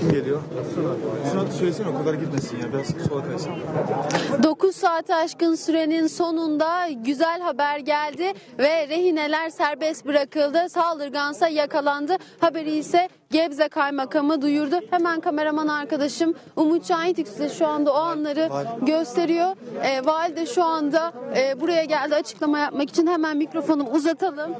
Kim geliyor? Şuna söylesene o kadar gitmesin ya. Biraz sola kaysın. 9 saat aşkın sürenin sonunda güzel haber geldi ve rehineler serbest bırakıldı. Saldırgansa yakalandı. Haberi ise Gebze Kaymakamı duyurdu. Hemen kameraman arkadaşım Umut Şahit size şu anda o anları gösteriyor. E, vali de şu anda e, buraya geldi açıklama yapmak için. Hemen mikrofonumu uzatalım.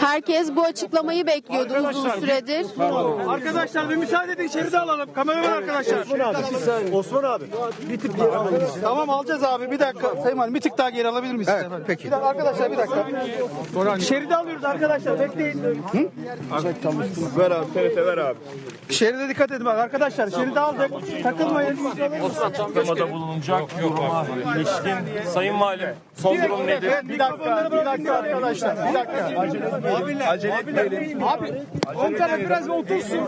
Herkes bu açıklamayı bekliyordu uzun süredir. Arkadaşlar bir müsaade edin içeri de alalım. Kameraman arkadaşlar. Osman abi. Bir tık geri alabilirsin. Tamam alacağız abi bir dakika. Sayın Valim bir tık daha geri alabilir miyiz? Evet peki. Bir dakika, arkadaşlar bir dakika. Şeride alıyoruz arkadaşlar bekleyin. Ver abi. TRT ver abi. Şeride dikkat edin bak arkadaşlar. Şeride aldık. Takılmayın. açıklamada bulunacak duruma ilişkin Sayın Valim son durum nedir? Bir dakika, bir dakika arkadaşlar. Bir dakika. Acele etmeyelim. Abi, on taraf biraz bir otursun.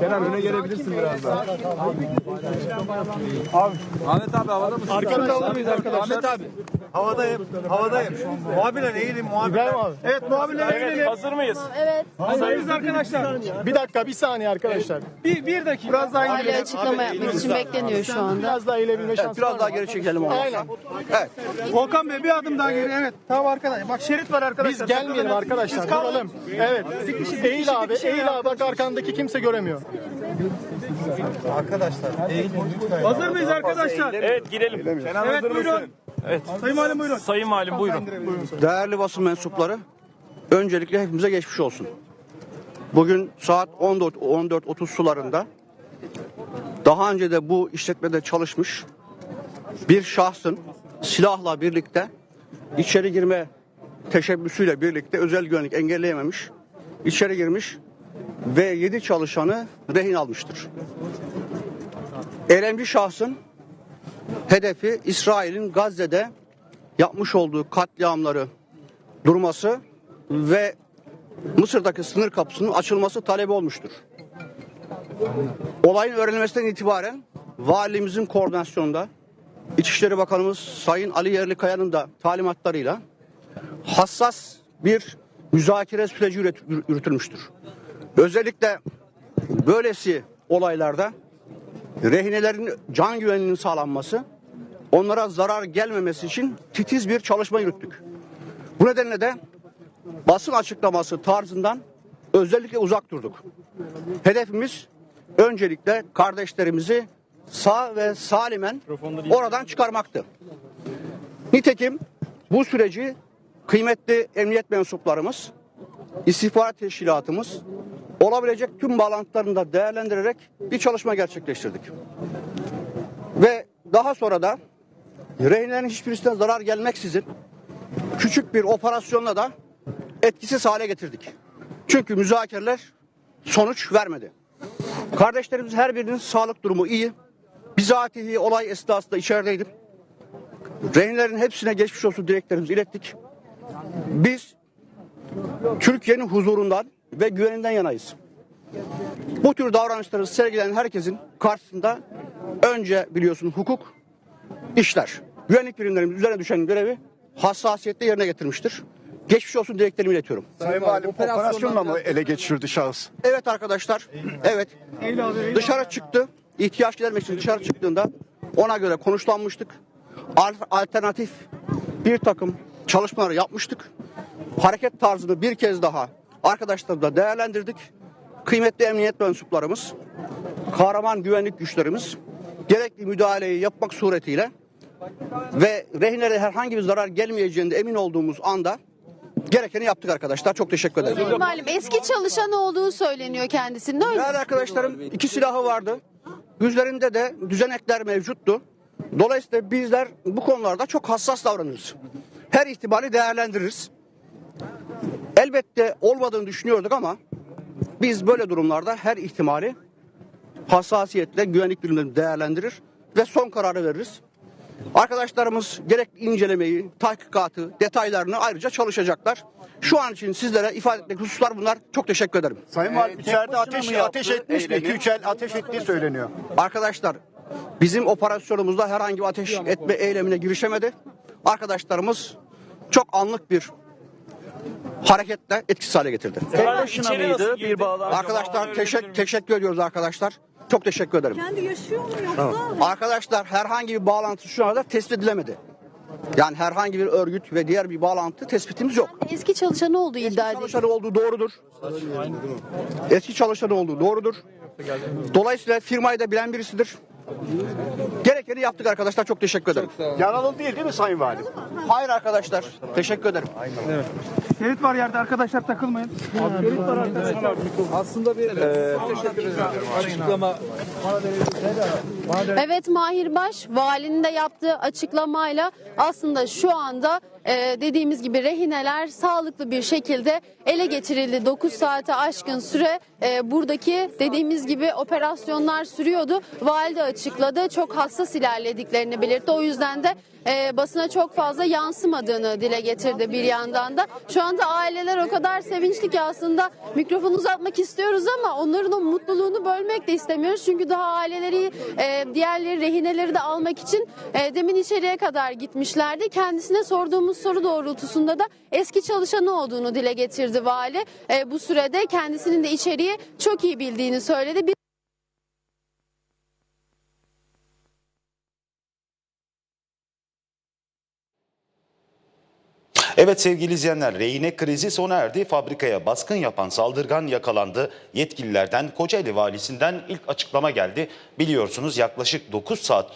Kenan öne gelebilirsin biraz daha. Ahmet abi havada mısın? Arkada alır mıyız arkadaşlar? Ahmet abi. Havadayım. Havadayım. Muhabirler eğilin muhabirler. abi. Evet muhabirler evet, Hazır mıyız? Evet. Hazırız arkadaşlar. Bir dakika, bir saniye arkadaşlar. Bir, bir dakika. Biraz daha indirelim. açıklama yapmak için bekleniyor şu anda. Biraz daha eğilebilme şansı var Biraz daha geri çekelim onu. Aynen. Volkan Bey bir adım daha geri. Evet. Tamam arkadaşlar. Bak şerit var arkadaşlar. Biz gelmeyelim arkadaşlar, duralım. Evet. Eğil abi, eğil abi. Bak arkandaki kimse göremiyor. Arkadaşlar eğilin lütfen. Hazır mıyız arkadaşlar? Evet girelim. Kenan Evet buyurun. Evet. Sayın Valim buyurun. Sayın Valim buyurun. Değerli basın mensupları, öncelikle hepimize geçmiş olsun. Bugün saat 14 14.30 sularında daha önce de bu işletmede çalışmış bir şahsın silahla birlikte içeri girme teşebbüsüyle birlikte özel güvenlik engelleyememiş, içeri girmiş ve 7 çalışanı rehin almıştır. Eylemci şahsın hedefi İsrail'in Gazze'de yapmış olduğu katliamları durması ve Mısır'daki sınır kapısının açılması talebi olmuştur. Olayın öğrenilmesinden itibaren valimizin koordinasyonunda İçişleri Bakanımız Sayın Ali Yerlikaya'nın da talimatlarıyla hassas bir müzakere süreci yürütülmüştür. Özellikle böylesi olaylarda rehinelerin can güvenliğinin sağlanması, onlara zarar gelmemesi için titiz bir çalışma yürüttük. Bu nedenle de basın açıklaması tarzından özellikle uzak durduk. Hedefimiz öncelikle kardeşlerimizi sağ ve salimen oradan çıkarmaktı. Nitekim bu süreci kıymetli emniyet mensuplarımız, istihbarat teşkilatımız olabilecek tüm bağlantılarını da değerlendirerek bir çalışma gerçekleştirdik. Ve daha sonra da rehinlerin hiçbirisine zarar gelmeksizin küçük bir operasyonla da etkisiz hale getirdik. Çünkü müzakereler sonuç vermedi. Kardeşlerimiz her birinin sağlık durumu iyi. Bizatihi olay esnasında içerideydim. Rehinlerin hepsine geçmiş olsun dileklerimizi ilettik. Biz Türkiye'nin huzurundan ve güveninden yanayız. Bu tür davranışları sergileyen herkesin karşısında önce biliyorsun hukuk işler. Güvenlik birimlerimiz üzerine düşen görevi hassasiyetle yerine getirmiştir. Geçmiş olsun dileklerimi iletiyorum. Sayın Valim operasyonla mı ele geçirdi şahıs? Evet arkadaşlar, evet. Dışarı çıktı. İhtiyaç gidermek için dışarı çıktığında ona göre konuşlanmıştık. Al- Alternatif bir takım çalışmaları yapmıştık. Hareket tarzını bir kez daha arkadaşlarımızla değerlendirdik. Kıymetli emniyet mensuplarımız, kahraman güvenlik güçlerimiz gerekli müdahaleyi yapmak suretiyle ve rehinlere herhangi bir zarar gelmeyeceğinde emin olduğumuz anda gerekeni yaptık arkadaşlar. Çok teşekkür ederim. Malum eski çalışan olduğu söyleniyor kendisinin. Öyle? Değerli arkadaşlarım iki silahı vardı. Üzerinde de düzenekler mevcuttu. Dolayısıyla bizler bu konularda çok hassas davranırız. Her ihtimali değerlendiririz. Elbette olmadığını düşünüyorduk ama biz böyle durumlarda her ihtimali hassasiyetle güvenlik birimlerini değerlendirir ve son kararı veririz. Arkadaşlarımız gerekli incelemeyi, tahkikatı, detaylarını ayrıca çalışacaklar. Şu an için sizlere ifade etmek hususlar bunlar. Çok teşekkür ederim. Sayın Valim içeride ateş, ateş etmiş mi? Küçel ateş ettiği söyleniyor. Arkadaşlar bizim operasyonumuzda herhangi bir ateş etme eylemine girişemedi. Arkadaşlarımız çok anlık bir hareketle etkisiz hale getirdi. başına mıydı? Bir bağlantı Arkadaşlar teşekkür, teşekkür ediyoruz arkadaşlar. Çok teşekkür ederim. Kendi yaşıyor mu yoksa? Arkadaşlar herhangi bir bağlantı şu ana kadar tespit edilemedi. Yani herhangi bir örgüt ve diğer bir bağlantı tespitimiz yok. Eski çalışanı olduğu iddia edildi. Çalışanı olduğu doğrudur. Eski çalışanı olduğu doğrudur. Dolayısıyla firmayı da bilen birisidir. Gerekeni yaptık arkadaşlar. Çok teşekkür ederim. Yaralı değil değil mi Sayın Valim? Hayır arkadaşlar. Teşekkür ederim. Şerit var yerde arkadaşlar takılmayın. Şerit var arkadaşlar. Aslında bir e, açıklama Evet Mahir Baş valinin de yaptığı açıklamayla aslında şu anda e, dediğimiz gibi rehineler sağlıklı bir şekilde ele geçirildi. 9 saate aşkın süre e, buradaki dediğimiz gibi operasyonlar sürüyordu. Vali de açıkladı. Çok hassas ilerlediklerini belirtti. O yüzden de e, basına çok fazla yansımadığını dile getirdi bir yandan da. Şu anda aileler o kadar sevinçli ki aslında mikrofonu uzatmak istiyoruz ama onların o mutluluğunu bölmek de istemiyoruz. Çünkü daha aileleri e, diğerleri rehineleri de almak için e, demin içeriye kadar gitmişlerdi. Kendisine sorduğumuz soru doğrultusunda da eski çalışanı olduğunu dile getirdi vali. E, bu sürede kendisinin de içeriği çok iyi bildiğini söyledi. Bir Evet sevgili izleyenler, rehine krizi sona erdi. Fabrikaya baskın yapan saldırgan yakalandı. Yetkililerden Kocaeli valisinden ilk açıklama geldi. Biliyorsunuz yaklaşık 9 saat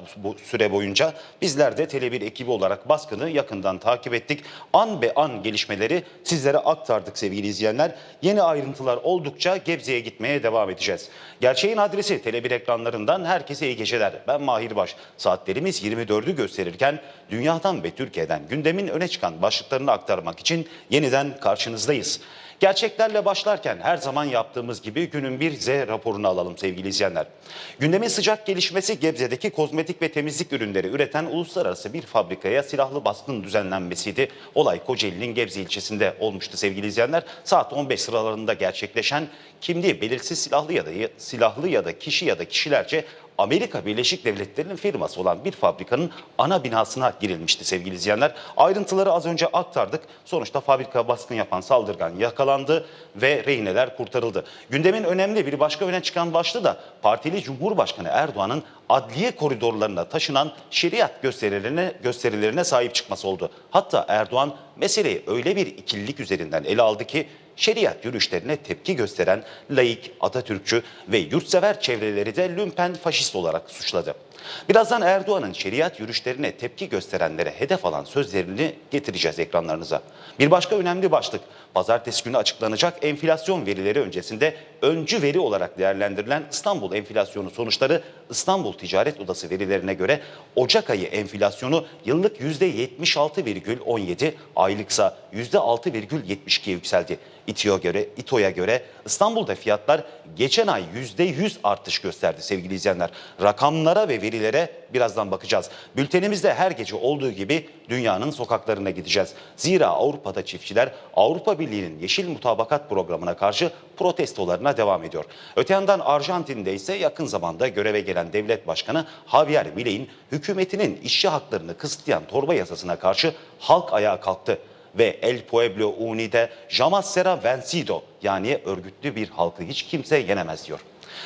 süre boyunca bizler de Tele1 ekibi olarak baskını yakından takip ettik. An be an gelişmeleri sizlere aktardık sevgili izleyenler. Yeni ayrıntılar oldukça Gebze'ye gitmeye devam edeceğiz. Gerçeğin adresi Tele1 ekranlarından herkese iyi geceler. Ben Mahir Baş. Saatlerimiz 24'ü gösterirken dünyadan ve Türkiye'den gündemin öne çıkan başlıklarını aktarmak için yeniden karşınızdayız. Gerçeklerle başlarken her zaman yaptığımız gibi günün bir Z raporunu alalım sevgili izleyenler. Gündemin sıcak gelişmesi Gebze'deki kozmetik ve temizlik ürünleri üreten uluslararası bir fabrikaya silahlı baskın düzenlenmesiydi. Olay Kocaeli'nin Gebze ilçesinde olmuştu sevgili izleyenler. Saat 15 sıralarında gerçekleşen kimliği belirsiz silahlı ya da silahlı ya da kişi ya da kişilerce Amerika Birleşik Devletleri'nin firması olan bir fabrikanın ana binasına girilmişti sevgili izleyenler. Ayrıntıları az önce aktardık. Sonuçta fabrika baskın yapan saldırgan yakalandı ve rehineler kurtarıldı. Gündemin önemli bir başka öne çıkan başlığı da partili Cumhurbaşkanı Erdoğan'ın adliye koridorlarına taşınan şeriat gösterilerine, gösterilerine sahip çıkması oldu. Hatta Erdoğan meseleyi öyle bir ikililik üzerinden ele aldı ki şeriat yürüyüşlerine tepki gösteren laik, Atatürkçü ve yurtsever çevreleri de lümpen faşist olarak suçladı. Birazdan Erdoğan'ın şeriat yürüyüşlerine tepki gösterenlere hedef alan sözlerini getireceğiz ekranlarınıza. Bir başka önemli başlık, pazartesi günü açıklanacak enflasyon verileri öncesinde öncü veri olarak değerlendirilen İstanbul enflasyonu sonuçları İstanbul Ticaret Odası verilerine göre Ocak ayı enflasyonu yıllık %76,17, aylıksa %6,72 yükseldi. İTO'ya göre, İTO'ya göre İstanbul'da fiyatlar geçen ay %100 artış gösterdi sevgili izleyenler. Rakamlara ve verilere birazdan bakacağız. Bültenimizde her gece olduğu gibi dünyanın sokaklarına gideceğiz. Zira Avrupa'da çiftçiler Avrupa Birliği'nin Yeşil Mutabakat programına karşı protestolarına devam ediyor. Öte yandan Arjantin'de ise yakın zamanda göreve gelen devlet başkanı Javier Milei'nin hükümetinin işçi haklarını kısıtlayan torba yasasına karşı halk ayağa kalktı ve El Pueblo Uni'de Jamás será vencido yani örgütlü bir halkı hiç kimse yenemez diyor.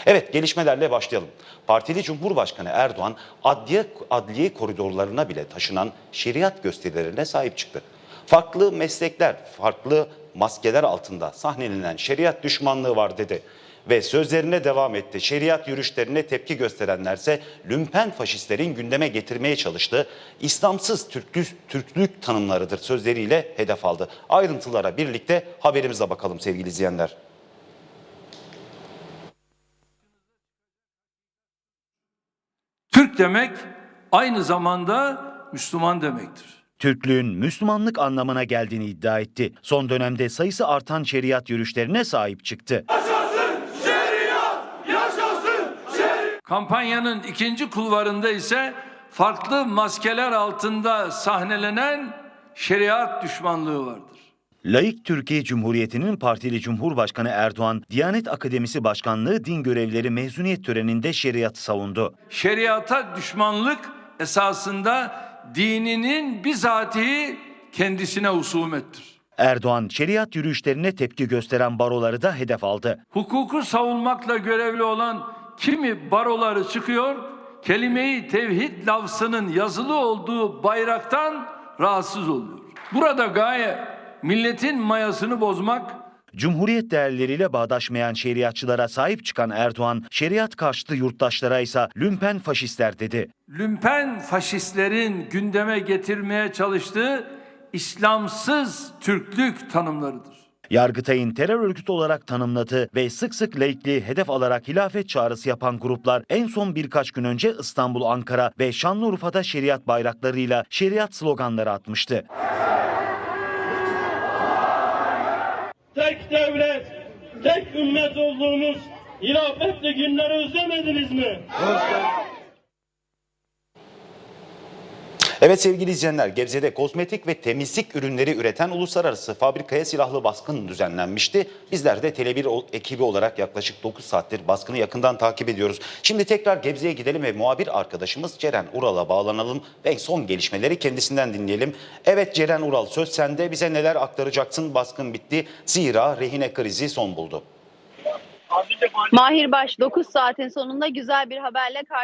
Evet gelişmelerle başlayalım. Partili Cumhurbaşkanı Erdoğan adliye, adliye koridorlarına bile taşınan şeriat gösterilerine sahip çıktı. Farklı meslekler, farklı maskeler altında sahnelenen şeriat düşmanlığı var dedi ve sözlerine devam etti. Şeriat yürüyüşlerine tepki gösterenlerse lümpen faşistlerin gündeme getirmeye çalıştığı İslamsız Türklük, Türklük tanımlarıdır sözleriyle hedef aldı. Ayrıntılara birlikte haberimize bakalım sevgili izleyenler. Türk demek aynı zamanda Müslüman demektir. Türklüğün Müslümanlık anlamına geldiğini iddia etti. Son dönemde sayısı artan şeriat yürüyüşlerine sahip çıktı. Kampanyanın ikinci kulvarında ise farklı maskeler altında sahnelenen şeriat düşmanlığı vardır. Laik Türkiye Cumhuriyeti'nin partili Cumhurbaşkanı Erdoğan, Diyanet Akademisi Başkanlığı din görevlileri mezuniyet töreninde şeriatı savundu. Şeriata düşmanlık esasında dininin bizatihi kendisine husumettir. Erdoğan, şeriat yürüyüşlerine tepki gösteren baroları da hedef aldı. Hukuku savunmakla görevli olan kimi baroları çıkıyor, kelimeyi tevhid lafzının yazılı olduğu bayraktan rahatsız oluyor. Burada gaye milletin mayasını bozmak, Cumhuriyet değerleriyle bağdaşmayan şeriatçılara sahip çıkan Erdoğan, şeriat karşıtı yurttaşlara ise lümpen faşistler dedi. lümpen faşistlerin gündeme getirmeye çalıştığı İslamsız Türklük tanımlarıdır. Yargıtay'ın terör örgütü olarak tanımladığı ve sık sık laikliği hedef alarak hilafet çağrısı yapan gruplar en son birkaç gün önce İstanbul, Ankara ve Şanlıurfa'da şeriat bayraklarıyla şeriat sloganları atmıştı. Tek ümmet olduğumuz hilafetli günleri özlemediniz mi? Evet sevgili izleyenler, Gebze'de kozmetik ve temizlik ürünleri üreten uluslararası fabrikaya silahlı baskın düzenlenmişti. Bizler de Tele1 ol- ekibi olarak yaklaşık 9 saattir baskını yakından takip ediyoruz. Şimdi tekrar Gebze'ye gidelim ve muhabir arkadaşımız Ceren Ural'a bağlanalım ve son gelişmeleri kendisinden dinleyelim. Evet Ceren Ural söz sende bize neler aktaracaksın baskın bitti zira rehine krizi son buldu. Mahir Baş 9 saatin sonunda güzel bir haberle